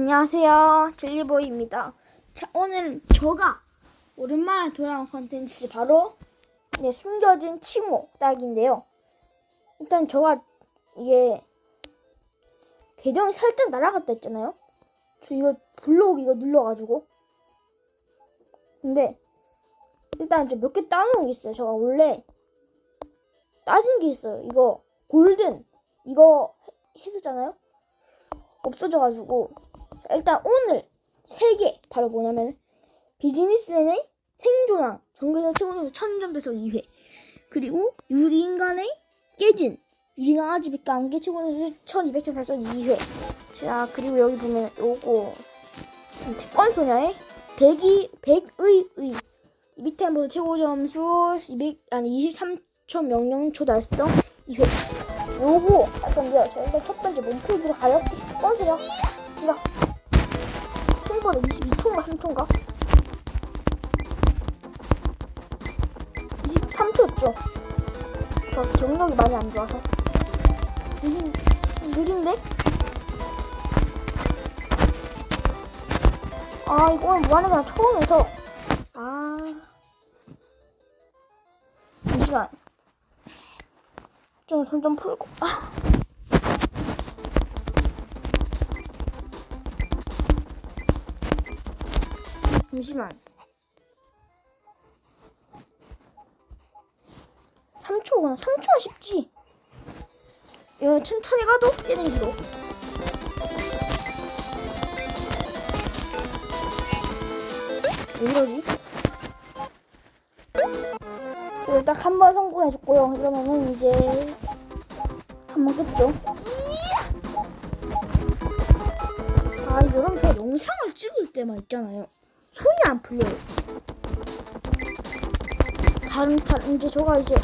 안녕하세요. 젤리보이입니다. 자, 오늘은 저가 오랜만에 돌아온 컨텐츠 바로 네, 숨겨진 칭호 딱인데요. 일단 저가 이게 계정이 살짝 날아갔다 했잖아요. 저 이거 블로그 이거 눌러가지고. 근데 일단 저 몇 개 따놓은 게 있어요. 제가 원래 따진 게 있어요. 이거 골든 이거 해- 했었잖아요. 없어져가지고 자, 일단 오늘 세 개 바로 뭐냐면 비즈니스맨의 생존왕 정글에서 최고로 천점 돼서 2회 그리고 유리인간의 깨진 유리강아지 빛과 함께 최고로 1200점 돼서 2회 자 그리고 여기 보면 요거 태권소녀의 백이 백의 의 밑에 한번 최고 점수 200 아니 23.00초 달성 2회 요거 할 건데요. 자, 일단 첫 번째 몸풀기로 가요. 꺼세요. 시작. 승부는 22초인가 3초인가? 23초였죠. 저 경력이 많이 안 좋아서. 느린, 느린데? 아, 이거 오늘 뭐 하는 거야? 처음에서. 아. 잠시만. 좀 손 좀 풀고. 아. 잠시만. 3초구나. 3초가 쉽지. 이거 천천히 가도 깨는 기로. 왜 이러지? 그리고 딱한 번 성공해줬고요. 이러면은 이제 한번 깼죠. 아, 여러분 저 영상을 찍을 때만 있잖아요. 손이 안 풀려요. 다른 다른 이제 저가 이제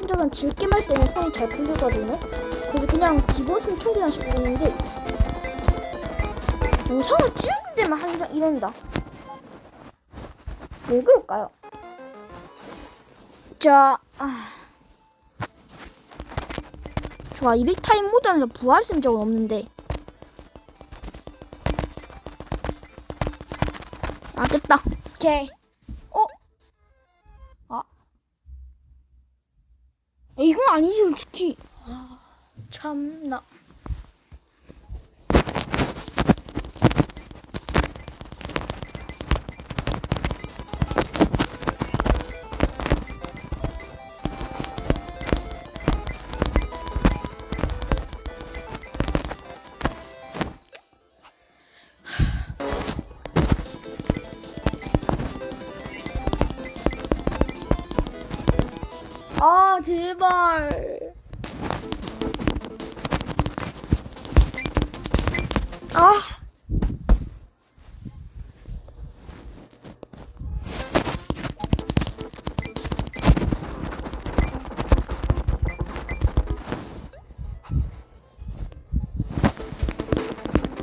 혼자만 할 때는 손이 잘 풀리거든요. 그래서 그냥 기본 승총기나 쓰고 있는데 영상을 찍을 때만 항상 이런다. 왜 그럴까요? 자, 아. 좋아, 200타임 모드하면서 부활 쓴 적은 없는데. 아, 됐다. 오케이. 어? 아. 야, 이건 아니지, 솔직히. 아, 참나. 제발. 아.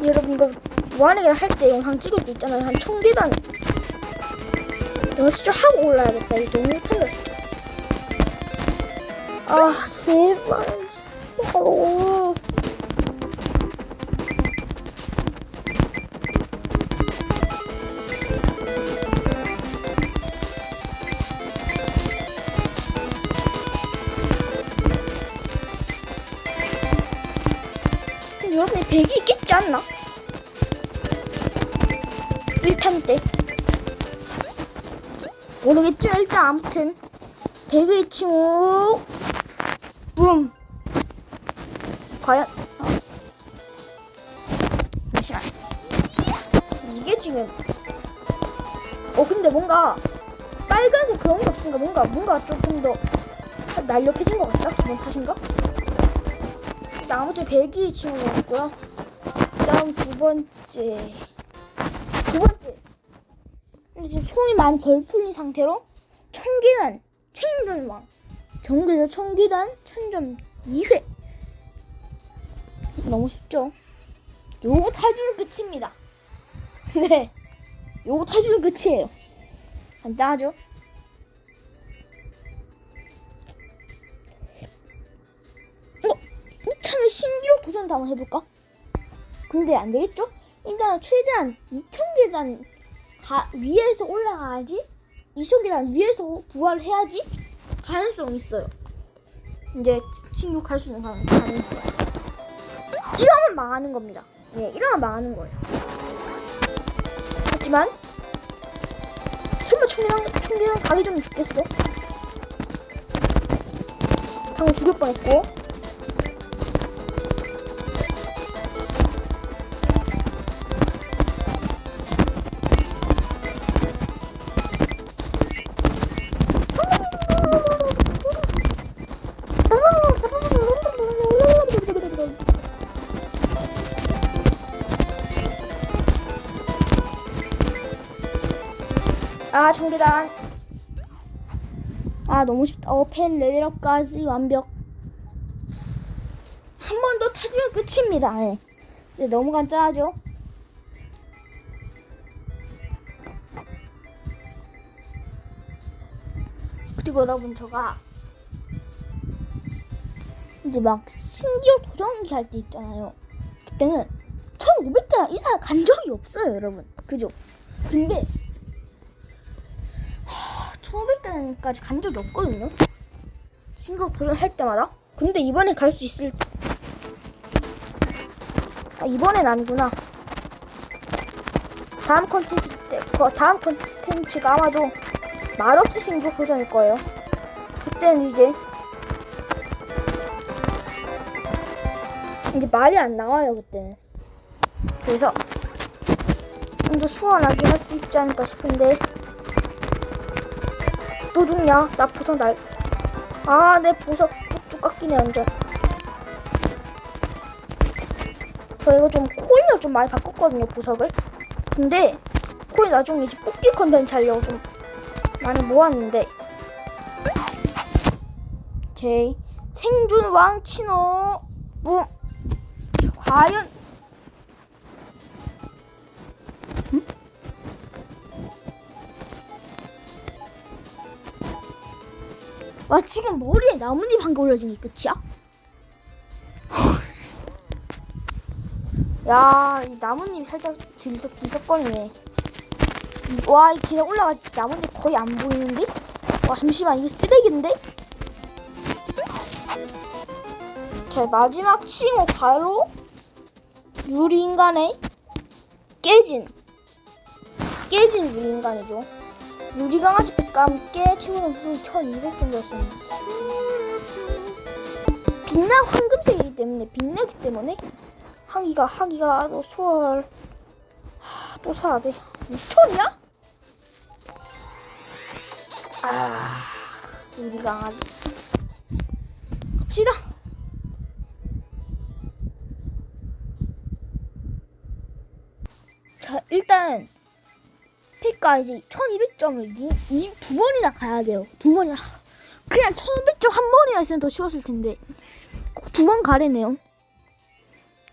여러분 이거 무한하게 할 때 영상 찍을 때 있잖아요 한 총계단 연습 좀 하고 올라야겠다 이거 너무 진짜 아 제발. 어. 여러분이 100이 있겠지 않나? 1탄 때. 모르겠지만 일단 아무튼. 100의 칭호 붐 과연? 어. 잠시만 이게 지금. 어 근데 뭔가 빨간색 그런 게 없으니까 뭔가 뭔가 조금 더 날렵해진 것 같다? 기분 탓인가? 일단 아무튼 100이 칭호였고요. 다음 두 번째. 두 번째. 근데 지금 손이 많이 덜 풀린 상태로 청계단 생존왕 정글에서 청계단 천점 2회 너무 쉽죠? 요거 타주면 끝입니다 네 요거 타주면 끝이에요 간단하죠? 어? 이참에 신기록 도전 한번 해볼까? 근데 안 되겠죠? 일단 최대한 2,000계단 가, 위에서 올라가야지 2,000계단 위에서 부활을 해야지 가능성이 있어요. 이제 갈수 있는 가능, 가능성. 이러면 망하는 겁니다. 예, 이러면 망하는 거예요. 하지만 설마 청계단 청계단 가기 전에 죽겠어? 방금 죽을 뻔했고. 아 청계단 아 너무 쉽다. 어펜 레벨업까지 완벽. 한 번 더 타주면 끝입니다. 네. 이제 너무 간단하죠. 그리고 여러분 저가 이제 막 신기록 도전기 할 때 있잖아요. 그때는 1500개 이상 간 적이 없어요 여러분. 그죠? 근데 1500단까지 간 적이 없거든요. 싱글 도전할 때마다. 근데 이번에 갈 수 있을지. 아, 이번엔 아니구나. 다음 컨텐츠 때, 그 다음 컨텐츠가 아마도 말없이 도전일 거예요. 그때는 이제 이제 말이 안 나와요 그때는. 그래서 좀 더 수월하게 할 수 있지 않을까 싶은데. 또 죽냐? 나 보석 날. 아, 내 보석 쭉쭉 깎이네, 완전. 저 이거 좀 코인을 좀 많이 바꿨거든요, 보석을. 근데, 코인 나중에 이제 뽑기 컨텐츠 하려고 좀 많이 모았는데. 제 생존 왕 치노, 뭐, 과연, 와 지금 머리에 나뭇잎 한 개 올려준 게 끝이야? 야, 이 나뭇잎 살짝 들썩들썩거리네. 이- 와, 이 계단 올라가 나뭇잎 거의 안 보이는데? 와, 잠시만, 이게 쓰레기인데? 자, 마지막 칭호 바로 유리인간의 깨진 깨진 유리인간이죠. 유리강아지 함께 친구는 후1200 정도였습니다. 빛나 황금색이기 때문에 빛나기 때문에 하기가 하기가 또 수월 하, 또 사야 돼. 6천이야? 아 유리강아지 갑시다. 자 일단 그러니까 이제 1200점을 두 번이나 가야 돼요. 두 번이나. 그냥 1500점 한 번이나 있으면 더 쉬웠을 텐데. 꼭두번 가래네요.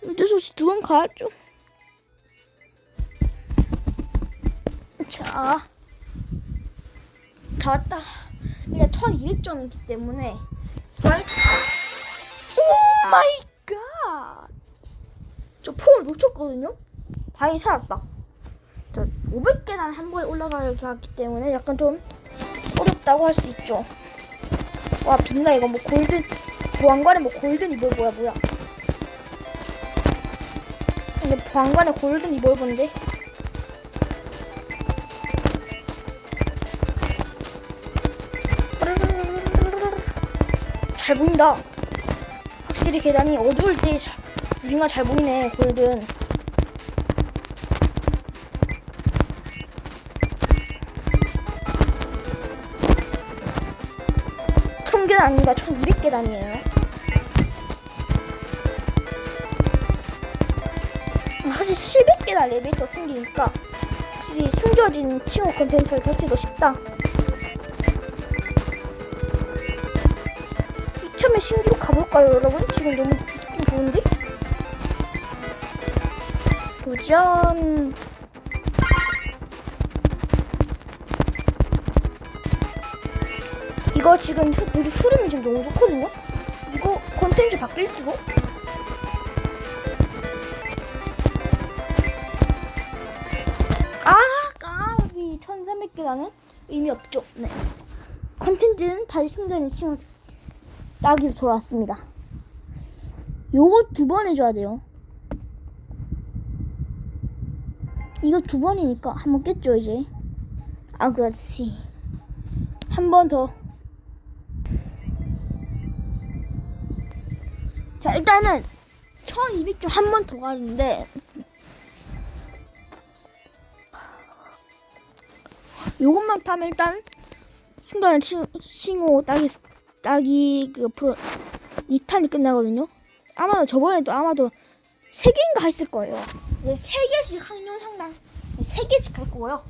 어쩔 수 없이 두 번 가야죠. 자. 다 왔다. 일단 1200점이기 때문에. 말... 오 마이 갓! 저 폼을 놓쳤거든요? 다행히 살았다. 500계단 한 번에 올라가기 때문에 약간 좀 어렵다고 할 수 있죠. 와 빛나 이거 뭐 골든 보안관에 뭐 골든 이볼 뭐야 뭐야. 근데 보안관에 골든 이볼 본데. 잘 보인다. 확실히 계단이 어두울 때 우리가 잘 보이네 골든. 천계단 아닙니다. 1200계단이에요. 사실 700계단 레벨더 생기니까 확실히 숨겨진 칭호 컨텐츠를 설치도 쉽다. 이참에 신기록 가볼까요, 여러분? 지금 너무 좋은데? 도전. 이거 지금 우리 수림이 지금 너무 좋거든요? 이거 컨텐츠 바뀔 수도? 아 까비. 1300개 나는 의미 없죠. 네. 컨텐츠는 다시 충전을 시험 따기로 돌아왔습니다. 요거 두 번 해줘야 돼요. 이거 두 번이니까 한 번 깼죠 이제. 아 그렇지. 한 번더. 자 일단은 1200점 한 번 더 가는데 요것만 타면 일단 순간 싱호 따기 따기 그 프로 2탄이 끝나거든요. 아마도 저번에도 아마도 세 개인가 했을 거예요. 이제 세 개씩 한 영상당 세 개씩 할 거고요.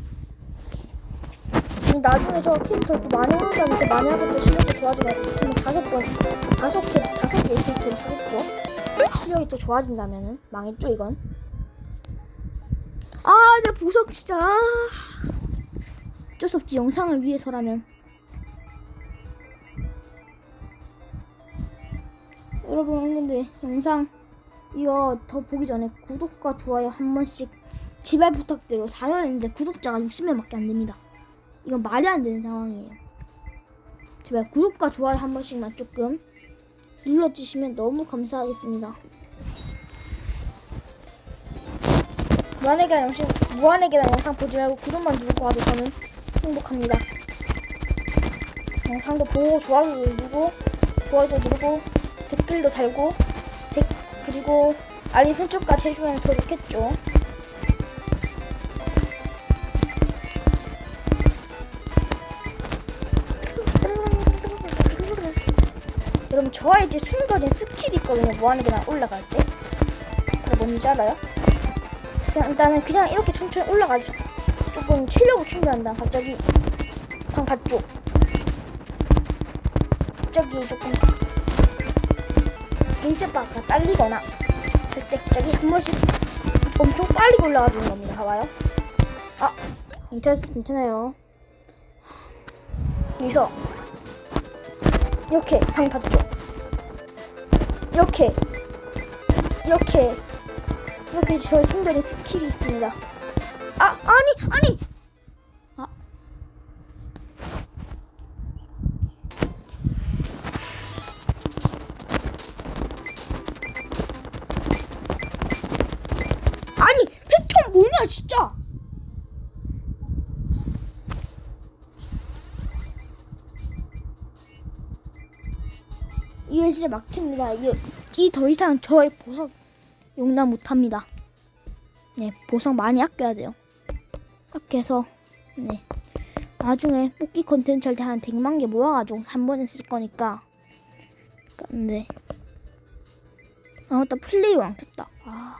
나중에 저 캐릭터 또 많이 또 많이 하고 또 실력도 좋아지면 한 다섯 번 다섯 개 다섯 개의 캐릭터를 하겠죠. 실력이 또 좋아진다면은 망했죠 이건. 아 이제 보석 진짜 아. 어쩔 수 없지 영상을 위해서라면. 여러분 근데 영상 이거 더 보기 전에 구독과 좋아요 한 번씩 제발 부탁드려요 4년 했는데 구독자가 60명밖에 안 됩니다 이건 말이 안 되는 상황이에요. 제발 구독과 좋아요 한 번씩만 조금 눌러주시면 너무 감사하겠습니다. 무한의 계단 영상, 무한의 계단 영상 보지 말고 구독만 누르고 와도 저는 행복합니다. 영상도 보고 좋아요 누르고 좋아요도 누르고 댓글도 달고 댓, 그리고 알림 설정까지 해주면 더 좋겠죠. 여러분 저와 이제 숨겨진 스킬이 있거든요. 뭐하는 게나 올라갈 때. 그게 뭔지 알아요? 그냥 일단은 그냥 이렇게 천천히 올라가죠. 조금 체력을 충전한다. 갑자기 방 봤죠? 갑자기 조금 일제바가 딸리거나 할때 갑자기 한 번씩 엄청 빨리 올라가 주는 겁니다. 봐봐요. 아, 2차에서 괜찮아요. 여기서 이렇게 방 닫죠. 이렇게 이렇게 이렇게 저의 충전의 스킬이 있습니다. 아, 아니, 아니! 이게 진짜 막힙니다. 이더 이상 저의 보석 용납 못합니다. 네 보석 많이 아껴야 돼요. 아껴서 네. 나중에 뽑기 컨텐츠 할 때 한 100만 개 모아가지고 한 번에 쓸 거니까. 근데 아 맞다 플레이어 안 켰다. 아.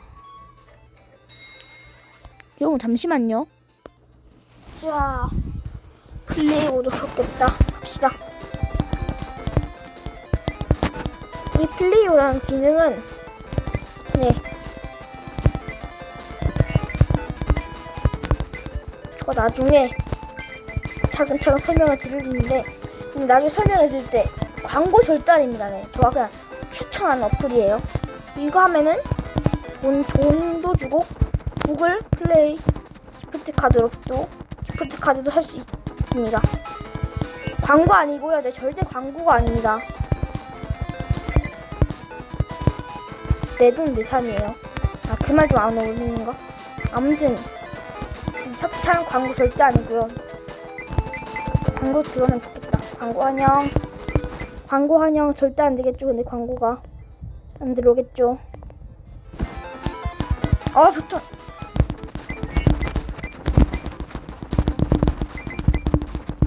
여러분 잠시만요. 자, 플레이 오도 좋겠다. 갑시다. 이 플레이오라는 기능은 네. 저 나중에 차근차근 설명을 드리는데 나중에 설명해 드릴 때 광고 절대 아닙니다. 네. 저가 그냥 추천하는 어플이에요. 이거 하면은 돈, 돈도 주고 구글 플레이 기프트 카드로 또 기프트 카드도 할 수 있습니다. 광고 아니고요. 네, 절대 광고가 아닙니다. 내돈 내산이에요. 아, 그 말 좀 안 어울리는가? 아무튼 협찬 광고 절대 아니고요. 광고 들어오면 좋겠다. 광고 환영. 광고 환영 절대 안 되겠죠. 근데 광고가 안 들어오겠죠. 아, 좋다.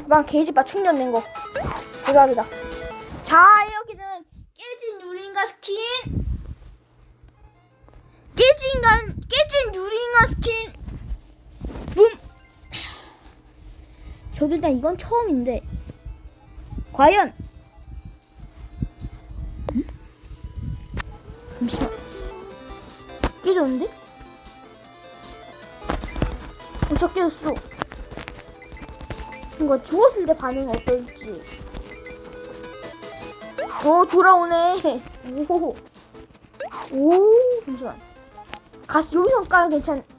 방 게이지바 충전 된 거 대박이다 자 일단 이건 처음인데 과연 음? 잠시만 깨졌는데? 어저 깨졌어 뭔가 죽었을 때 반응이 어떨지. 오 돌아오네. 오. 오 잠시만. 가스 여기서 까면 괜찮.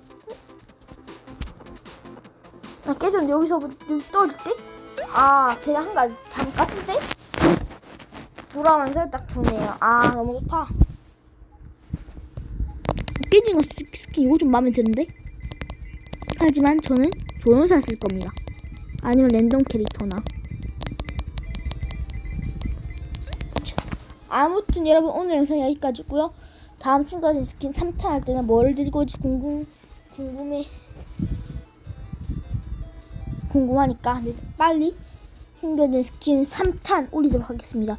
깨졌는데 여기서 여기 떨어질게? 아 그냥 한 가지 잠깐 깠을 때? 돌아오면서 딱 주네요 아 너무 좋다 깨진 거 스- 스킨 이거 좀 마음에 드는데? 하지만 저는 조연사 쓸 겁니다 아니면 랜덤 캐릭터나 아무튼 여러분 오늘 영상 여기까지고요 다음 순간 스킨 3탄 할 때는 뭘 들고 올지 궁금, 궁금해 궁금하니까 네, 빨리 숨겨진 스킨 3탄 올리도록 하겠습니다.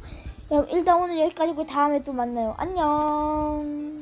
여러분 일단 오늘 여기까지고 다음에 또 만나요. 안녕.